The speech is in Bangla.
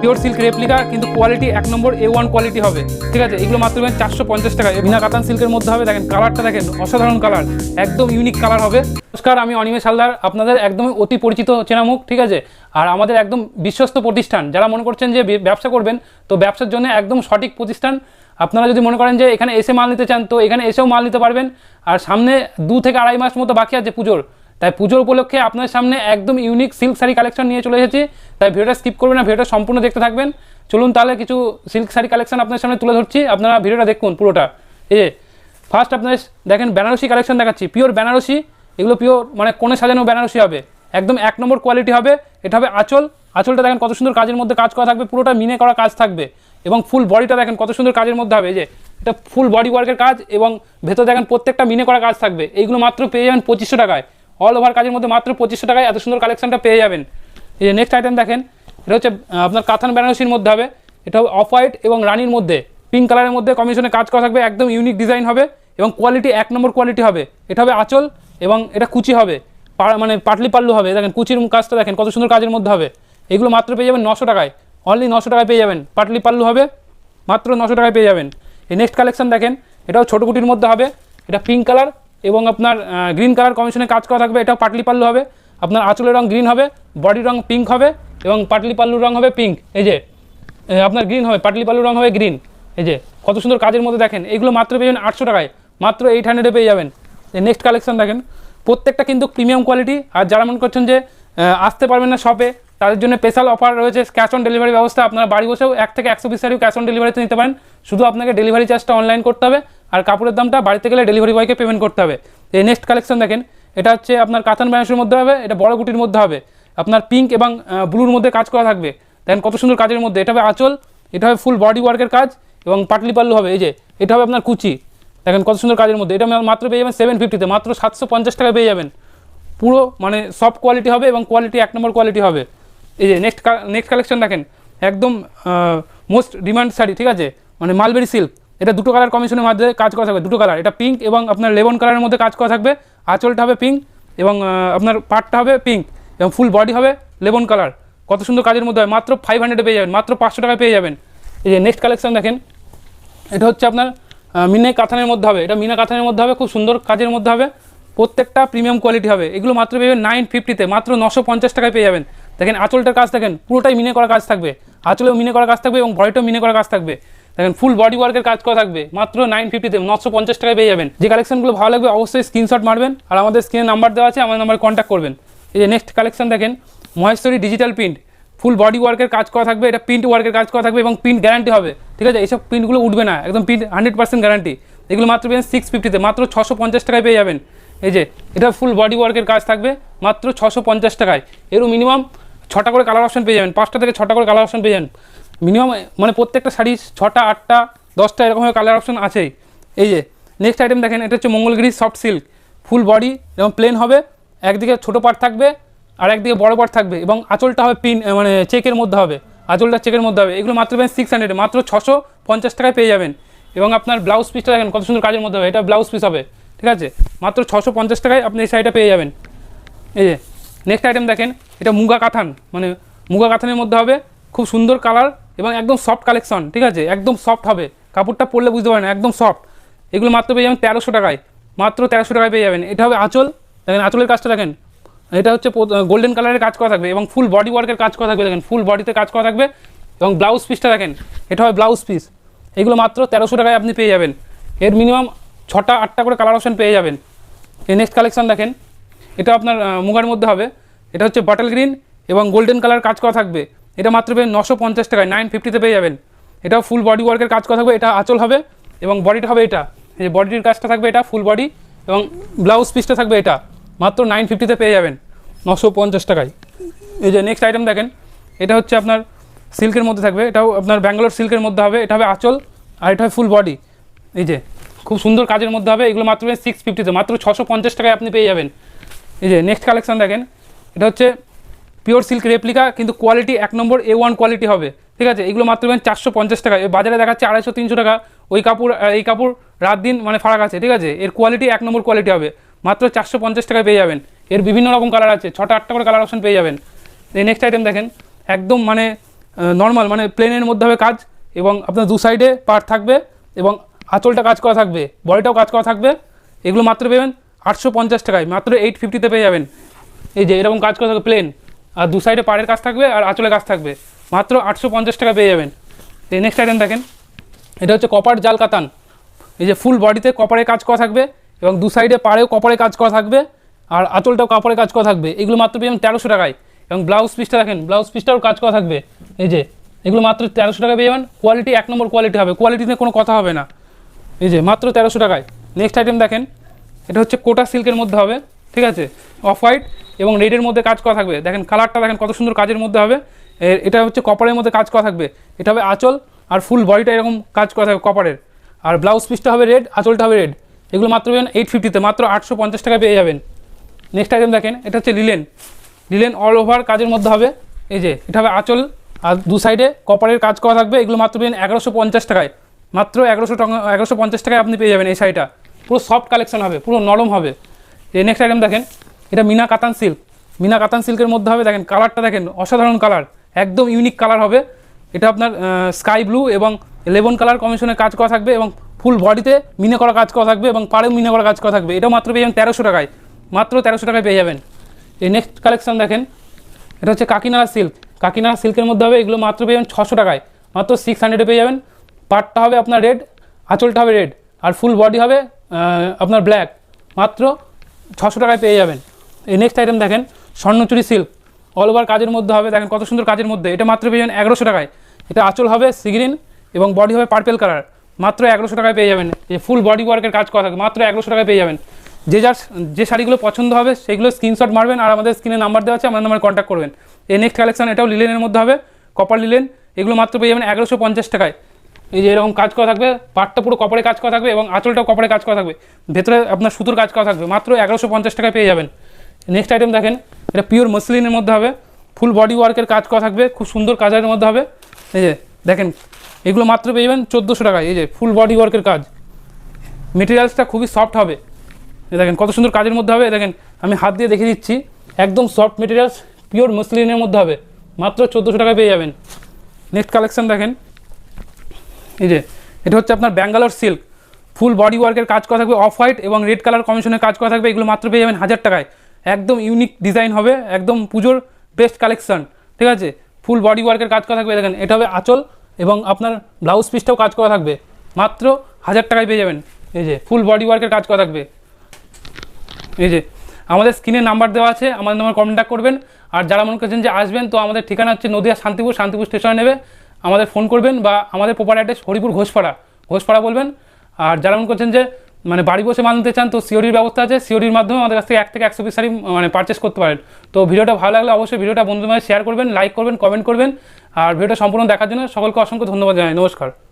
পিওর সিল্ক রেপ্লিকা, কিন্তু কোয়ালিটি এক নম্বর এ ওয়ান কোয়ালিটি হবে। ঠিক আছে? এগুলো মাত্র চারশো পঞ্চাশ টাকা বিনা কাতান সিল্কের মধ্যে হবে। দেখেন, কালারটা দেখেন, অসাধারণ কালার। একদম ইউনিক কালার হবে। নমস্কার, আমি অনিমেষ হালদার। আপনাদের একদমই অতি পরিচিত চেনামুখ, ঠিক আছে? আর আমাদের একদম বিশ্বস্ত প্রতিষ্ঠান। যারা মনে করছেন যে ব্যবসা করবেন, তো ব্যবসার জন্য একদম সঠিক প্রতিষ্ঠান। আপনারা যদি মনে করেন যে এখানে এসে মাল নিতে চান, তো এখানে এসেও মাল নিতে পারবেন। আর সামনে দু থেকে আড়াই মাস মতো বাকি আছে পুজোর। তাই পুজোর উপলক্ষে আপনার সামনে একদম ইউনিক সিল্ক শাড়ি কালেকশন নিয়ে চলে এসেছি। তাই ভিডিওটা স্কিপ করবেন না, ভিডিওটা সম্পূর্ণ দেখতে থাকবেন। চলুন তাহলে কিছু সিল্ক শাড়ি কালেকশন আপনার সামনে তুলে ধরছি। আপনারা ভিডিওটা দেখুন পুরোটা। এই যে ফার্স্ট আপনার দেখেন বেনারসি কালেকশন দেখাচ্ছি পিওর বেনারসি। এগুলো পিওর মানে কোণে সাজানো বেনারসি হবে। একদম এক নম্বর কোয়ালিটি হবে। এটা হবে আঁচল। আঁচলটা দেখেন কত সুন্দর কাজের মধ্যে কাজ করা থাকবে, পুরোটা মিনে করা কাজ থাকবে। এবং ফুল বডিটা দেখেন কত সুন্দর কাজের মধ্যে হবে। যে, এটা ফুল বডি ওয়ার্কের কাজ এবং ভেতর দেখেন প্রত্যেকটা মিনে করা কাজ থাকবে। এইগুলো মাত্র পেয়ে যাবেন পঁচিশশো টাকায়। অল ওভার কাজের মধ্যে মাত্র পঁচিশশো টাকায় এত সুন্দর কালেকশনটা পেয়ে যাবেন। এই যে নেক্সট আইটেম দেখেন, এটা হচ্ছে আপনার কাথান বেনারসির মধ্যে হবে। এটা অফ হোয়াইট এবং রানির মধ্যে। পিঙ্ক কালারের মধ্যে কম্বিনেশনে কাজ করা থাকবে, একদম ইউনিক ডিজাইন হবে এবং কোয়ালিটি এক নম্বর কোয়ালিটি হবে। এটা হবে আঁচল এবং এটা কুচি হবে। মানে পাটলি পাল্লু হবে। দেখেন, কুচির কাজটা দেখেন, কত সুন্দর কাজের মধ্যে হবে। এগুলো মাত্র পেয়ে যাবেন নশো টাকায়। অনলি নশো টাকায় পেয়ে যাবেন। পাটলি পাল্লু হবে, মাত্র নশো টাকায় পেয়ে যাবেন। এই নেক্সট কালেকশন দেখেন, এটাও ছোটো কুটির মধ্যে হবে। এটা পিঙ্ক কালার এবং আপনার গ্রিন কালার কমিশনে কাজ করা থাকবে, এটাও পাটলি পাল্লু হবে। আপনার আঁচলের রং গ্রিন হবে বডি রং পিঙ্ক হবে, এবং পাটলি পাল্লুর রং হবে পিঙ্ক এই যে আপনার গ্রিন হবে, পাটলি পাল্লুর রং হবে গ্রিন এই যে, কত সুন্দর কাজের মধ্যে দেখেন, এগুলো মাত্র পেয়ে যাবেন আটশো টাকায়। মাত্র এইট হান্ড্রেডে পেয়ে যাবেন। নেক্সট কালেকশন দেখেন। প্রত্যেকটা কিন্তু প্রিমিয়াম কোয়ালিটি আর যারা মনে করছেন যে আসতে পারবেন না শপে তাদের জন্য স্পেশাল অফার রয়েছে ক্যাশ অন ডেলিভারি ব্যবস্থা। আপনারা বাড়ি বসেও এক থেকে একশো শাড়িও ক্যাশ অন ডেলিভারিতে নিতে পারেন। শুধু আপনাকে ডেলিভারি চার্জটা অনলাইন করতে হবে। আর কাপড়ের দামটা বাড়িতে গেলে ডেলিভারি বয়কে পেমেন্ট করতে হবে। এই নেক্সট কালেকশন দেখেন, এটা হচ্ছে আপনার কাতান ব্যানাসের মধ্যে হবে, এটা বড় গুটির মধ্যে হবে। আপনার পিঙ্ক এবং ব্লুর মধ্যে কাজ করা থাকবে। দেখেন কত সুন্দর কাজের মধ্যে, এটা হবে আঁচল, এটা হবে ফুল বডি ওয়ার্কের কাজ এবং পাটলি পাল্লু হবে, এই যে, এটা হবে আপনার কুচি। দেখেন কত সুন্দর কাজের মধ্যে, এটা মাত্র পেয়ে যাবেন সেভেন ফিফটিতে মাত্র সাতশো পঞ্চাশ টাকা পেয়ে যাবেন। পুরো মানে সফট কোয়ালিটি হবে এবং কোয়ালিটি এক নম্বর কোয়ালিটি হবে। এই যে নেক্সট নেক্সট কালেকশন দেখেন, একদম মোস্ট ডিমান্ড শাড়ি, ঠিক আছে? মানে মালবেরি সিল্ক এটা দুটো কালার কমিশনের মাধ্যমে কাজ করা থাকবে, দুটো কালার এটা পিঙ্ক এবং আপনার লেমন কালারের মধ্যে কাজ করা থাকবে। আঁচলটা হবে পিঙ্ক এবং আপনার পাটটা হবে পিঙ্ক এবং ফুল বডি হবে লেমন কালার কত সুন্দর কাজের মধ্যে হয়। মাত্র ফাইভ হান্ড্রেডে পেয়ে যাবেন, মাত্র পাঁচশো টাকায় পেয়ে যাবেন। এই যে নেক্সট কালেকশন দেখেন, এটা হচ্ছে আপনার মিনে কাথানের মধ্যে হবে। এটা মিনা কাথানের মধ্যে হবে, খুব সুন্দর কাজের মধ্যে হবে। প্রত্যেকটা প্রিমিয়াম কোয়ালিটি হবে। এগুলো মাত্র পেয়ে নাইন ফিফটিতে মাত্র নশো পঞ্চাশ টাকায় পেয়ে যাবেন। দেখেন আঁচলটার কাজ দেখেন, পুরোটাই মিনে করা কাজ থাকবে। আঁচলেও মিনে করা কাজ থাকবে এবং বডিটাও মিনে করা কাজ থাকবে। দেখেন ফুল বডি ওয়ার্কের কাজ করা থাকবে। মাত্র নাইন ফিফটিতে নশো পঞ্চাশ টাকায় পেয়ে যাবেন। যে কালেকশনগুলো ভালো লাগবে অবশ্যই স্ক্রিনশট মারবেন আর আমাদের স্ক্রিনে নাম্বার দেওয়া আছে, আমাদের নাম্বারে কন্ট্যাক্ট করবেন। এই যে নেক্সট কালেকশন দেখেন Maheshwari digital print full body ওয়ার্কের কাজ করা থাকবে, এটা প্রিন্ট ওয়ার্কের কাজ করা থাকবে এবং প্রিন্ট গ্যারান্টি হবে। ঠিক আছে? এইসব প্রিন্টগুলো উঠবে না, একদম প্রিন্ট হান্ড্রেড পার্সেন্ট গ্যারান্টি এগুলো মাত্র পেয়ে সিক্স ফিফটিতে মাত্র ছশো পঞ্চাশ টাকায় পেয়ে যাবেন। এই যে, এটা ফুল বডি ওয়ার্কের কাজ থাকবে, মাত্র ছশো পঞ্চাশ টাকায়। এরও মিনিমাম ছটা করে কালার অপশন পেয়ে যাবেন, পাঁচটা থেকে ছটা করে কালার অপশন পেয়ে যাবেন। মিনিমাম মানে প্রত্যেকটা শাড়ি ছটা, আটটা, দশটা এরকমভাবে কালার অপশন আছেই। এই যে নেক্সট আইটেম দেখেন, এটা হচ্ছে Mangalgiri soft silk full body এবং প্লেন হবে, একদিকে ছোটো পার্ট থাকবে আর একদিকে বড় পার্ট থাকবে এবং আঁচলটা হবে পিন মানে চেকের মধ্যে হবে। আঁচলটা চেকের মধ্যে হবে। এগুলো মাত্র পেন সিক্স হান্ড্রেড মাত্র ছশো পঞ্চাশ টাকায় পেয়ে যাবেন। এবং আপনার ব্লাউজ পিসটা দেখেন, কত সুন্দর কাজের মধ্যে হবে। এটা ব্লাউজ পিস হবে, ঠিক আছে? মাত্র ছশো পঞ্চাশ টাকায় আপনি এই শাড়িটা পেয়ে যাবেন। এই যে নেক্সট আইটেম দেখেন, এটা মুগা কাথান মানে মুগা কাথানের মধ্যে হবে। খুব সুন্দর কালার এবং একদম সফট কালেকশন ঠিক আছে? একদম সফট হবে। কাপড়টা পরলে বুঝতে পারেন একদম সফট এগুলো মাত্র পেয়ে যাবেন তেরোশো টাকায়। মাত্র তেরোশো টাকায় পেয়ে যাবেন। এটা হবে আঁচল। দেখেন, আঁচলের কাজটা দেখেন। এটা হচ্ছে গোল্ডেন কালারের কাজ করা থাকবে এবং ফুল বডি ওয়ার্কের কাজ করা থাকবে। দেখেন ফুল বডিতে কাজ করা থাকবে। এবং ব্লাউজ পিসটা দেখেন, এটা হবে ব্লাউজ পিস এগুলো মাত্র তেরোশো টাকায় আপনি পেয়ে যাবেন। এর মিনিমাম ছটা, আটটা করে কালার অপশন পেয়ে যাবেন। এই নেক্সট কালেকশন দেখেন। এটা আপনার মুগার মধ্যে হবে। এটা হচ্ছে বাটল গ্রিন এবং গোল্ডেন কালার কাজ করা থাকবে। এটা মাত্র পেয়ে নশো পঞ্চাশ টাকায় নাইন ফিফটিতে পেয়ে যাবেন। এটাও ফুল বডি ওয়ার্কের কাজ করা থাকবে, এটা আঁচল হবে এবং বডিটা হবে এটা। এই যে বডির কাজটা থাকবে এটা ফুল বডি এবং ব্লাউজ পিসটা থাকবে এটা। মাত্র নাইন ফিফটিতে পেয়ে যাবেন, নশো পঞ্চাশ টাকায়। এই যে নেক্সট আইটেম দেখেন, এটা হচ্ছে আপনার সিল্কের মধ্যে থাকবে, এটাও আপনার ব্যাঙ্গালোর সিল্কের মধ্যে হবে, এটা হবে আঁচল আর এটা হবে ফুল বডি এই যে খুব সুন্দর কাজের মধ্যে হবে, এগুলো মাত্র সিক্স ফিফটিতে মাত্র ছশো পঞ্চাশ টাকায় আপনি পেয়ে যাবেন। এই যে নেক্সট কালেকশান দেখেন, এটা হচ্ছে পিওর সিল্ক রেপ্লিকা কিন্তু কোয়ালিটি এক নম্বর এ ওয়ান কোয়ালিটি হবে। ঠিক আছে? এগুলো মাত্র পাবেন চারশো পঞ্চাশ টাকা। বাজারে দেখাচ্ছে আড়াইশো তিনশো টাকা। ওই কাপড় এই কাপড় রাত দিন মানে ফারাক আছে। ঠিক আছে? এর কোয়ালিটি এক নম্বর কোয়ালিটি হবে। মাত্র চারশো পঞ্চাশ টাকায় পেয়ে যাবেন। এর বিভিন্ন রকম কালার আছে। ছটা, আটটা করে কালার অপশন পেয়ে যাবেন। এই নেক্সট আইটেম দেখেন। একদম মানে নর্মাল মানে প্লেনের মধ্যে হবে কাজ এবং আপনার দু সাইডে পার্ট থাকবে এবং আঁচলটা কাজ করা থাকবে। বডিটাও কাজ করা থাকবে। এগুলো মাত্র পেবেন আটশো পঞ্চাশ টাকায়। মাত্র এইট ফিফটিতে পেয়ে যাবেন। এই যে এরকম কাজ করা থাকবে প্লেন আর দু সাইডে পাড়ের কাজ থাকবে আর আঁচলে কাজ থাকবে। মাত্র আটশো পঞ্চাশ টাকা পেয়ে যাবেন। এই নেক্সট আইটেম দেখেন। এটা হচ্ছে কপার জাল কাতান। এই যে ফুল বডিতে কপারে কাজ করা থাকবে এবং দু সাইডে পাড়েও কপারে কাজ করা থাকবে আর আঁচলটাও কাপড়ে কাজ করা থাকবে। এগুলো মাত্র পেয়ে যাবেন তেরোশো টাকায়। এবং ব্লাউজ পিসটা দেখেন ব্লাউজ পিসটাও কাজ করা থাকবে। এই যে, এগুলো মাত্র তেরোশো টাকা পেয়ে যাবেন। কোয়ালিটি এক নম্বর কোয়ালিটি হবে। কোয়ালিটিতে কোনো কথা হবে না। এই যে, মাত্র তেরোশো টাকায়। নেক্সট আইটেম দেখেন। এটা হচ্ছে কোটা সিল্কের মধ্যে হবে। ঠিক আছে? অফ হোয়াইট এবং রেডের মধ্যে কাজ করা থাকবে। দেখেন কালারটা দেখেন কত সুন্দর কাজের মধ্যে হবে। এটা হচ্ছে কপারের মধ্যে কাজ করা থাকবে। এটা হবে আঁচল আর ফুল বডিটা এরকম কাজ করা থাকবে কপারের আর ব্লাউজ পিসটা হবে রেড আঁচলটা হবে রেড এগুলো মাত্র পেবেন এইট ফিফটিতে মাত্র আটশো পঞ্চাশ টাকা পেয়ে যাবেন। নেক্সট আইটেম দেখেন, এটা হচ্ছে লিলেন লিলেন অল ওভার কাজের মধ্যে হবে। এই যে, এটা হবে আঁচল আর দু সাইডে কপারের কাজ করা থাকবে। এগুলো মাত্র পেবেন এগারোশো পঞ্চাশ টাকায়। মাত্র এগারোশো টাকা, এগারোশো পঞ্চাশ টাকায় আপনি পেয়ে যাবেন এই শাড়িটা। পুরো সফট কালেকশন হবে, পুরো নরম হবে। এই নেক্সট আইটেম দেখেন, এটা মিনা কাতান সিল্ক মিনা কাতান সিল্কের মধ্যে হবে, দেখেন কালারটা দেখেন, অসাধারণ কালার একদম ইউনিক কালার হবে। এটা আপনার স্কাই ব্লু এবং লেবন কালার কমিশনের কাজ করা থাকবে এবং ফুল বডিতে মিনে করা কাজ করা থাকবে এবং পাড়েও মিনে করা কাজ করা থাকবে। এটা মাত্র পেয়ে যাবেন তেরোশো টাকায়। মাত্র তেরোশো টাকায় পেয়ে যাবেন। এই নেক্সট কালেকশন দেখেন, এটা হচ্ছে কাকিনাড়া সিল্ক কাকিনাড়া সিল্কের মধ্যে হবে, এগুলো মাত্র পেয়ে যাবেন ছশো টাকায়। মাত্র সিক্স হান্ড্রেডে পেয়ে যাবেন। পাটটা হবে আপনার রেড আঁচলটা হবে রেড আর ফুল বডি হবে আপনার ব্ল্যাক মাত্র ছশো টাকায় পেয়ে যাবেন। এই নেক্সট আইটেম দেখেন স্বর্ণচুরি সিল্ক অল ওভার কাজের মধ্যে হবে, দেখেন কত সুন্দর কাজের মধ্যে। এটা মাত্র পেয়ে যাবেন এগারোশো টাকায়। এটা আঁচল হবে সিগ্রিন এবং বডি হবে পার্পেল কালার মাত্র এগারোশো টাকায় পেয়ে যাবেন। এই ফুল বডি ওয়ার্কের কাজ করা থাকে মাত্র এগারোশো টাকায় পেয়ে যাবেন। যে যার, যে শাড়িগুলো পছন্দ হবে, সেগুলো স্ক্রিনশট মারবেন আর আমাদের স্ক্রিনে নাম্বার দেওয়া আছে, আমার নাম্বার কন্ট্যাক্ট করবেন। এই নেক্সট কালেকশন এটাও লিলেনের মধ্যে হবে কপার লিলেন এগুলো মাত্র পেয়ে যাবেন এগারোশো পঞ্চাশ টাকায়। এই যে এরকম কাজ করা থাকবে, পাটটা পুরো কপারে কাজ করা থাকবে এবং আঁচলটাও কপারে কাজ করা থাকবে। ভেতরে আপনার সুতোর কাজ করা থাকবে, মাত্র এগারোশো পঞ্চাশ টাকায় পেয়ে যাবেন। নেক্সট আইটেম দেখেন, এটা পিওর মসলিনের মধ্যে হবে ফুল বডি ওয়ার্কের কাজ করা থাকবে, খুব সুন্দর কাজের মধ্যে হবে। এই যে, দেখেন, এগুলো মাত্র পেয়ে যাবেন চোদ্দোশো টাকায়। এই যে ফুল বডি ওয়ার্কের কাজ। মেটেরিয়ালসটা খুবই সফট হবে। দেখেন, কত সুন্দর কাজের মধ্যে হবে। দেখেন, আমি হাত দিয়ে দেখে দিচ্ছি, একদম সফট মেটেরিয়ালস পিওর মসলিনের মধ্যে হবে। মাত্র চোদ্দোশো টাকায় পেয়ে যাবেন। নেক্সট কালেকশান দেখেন। এই যে, এটা হচ্ছে আপনার ব্যাঙ্গালোর সিল্ক। ফুল বডি ওয়ার্কের কাজ করা থাকবে অফ হোয়াইট এবং রেড কালার কমিশনের কাজ করা থাকবে, এগুলো মাত্র পেয়ে যাবেন হাজার টাকায়। একদম ইউনিক ডিজাইন হবে, একদম পুজোর বেস্ট কালেকশন ঠিক আছে? ফুল বডি ওয়ার্কের কাজ করা থাকবে, দেখেন, এটা হবে আঁচল এবং আপনার ব্লাউজ পিসটাও কাজ করা থাকবে। মাত্র হাজার টাকায় পেয়ে যাবেন। এই যে, ফুল বডি ওয়ার্কের কাজ করা থাকবে। এই যে, আমাদের স্ক্রিনে নাম্বার দেওয়া আছে, আমাদের নাম্বার কন্ট্যাক্ট করবেন। আর যারা মনে করছেন যে আসবেন, তো আমাদের ঠিকানা হচ্ছে নদিয়া শান্তিপুর শান্তিপুর স্টেশনে নেবে। আমাদের ফোন করবেন বা আমাদের প্রপার অ্যাড্রেস হরিপুর ঘোষপাড়া ঘোষপাড়া বলবেন। আর যারা মনে করছেন যে মানে বাড়ি বসে মাল নিতে চান, তো সিওরির ব্যবস্থা আছে। সিওরির মাধ্যমে আমাদের কাছ থেকে এক থেকে একশো পিস শাড়ি মানে পারচেস করতে পারেন। তো ভিডিওটা ভালো লাগলে অবশ্যই ভিডিওটা বন্ধুদের শেয়ার করবেন লাইক করবেন কমেন্ট করবেন। আর ভিডিওটা সম্পূর্ণ দেখার জন্য সকলকে অসংখ্য ধন্যবাদ জানাই। নমস্কার।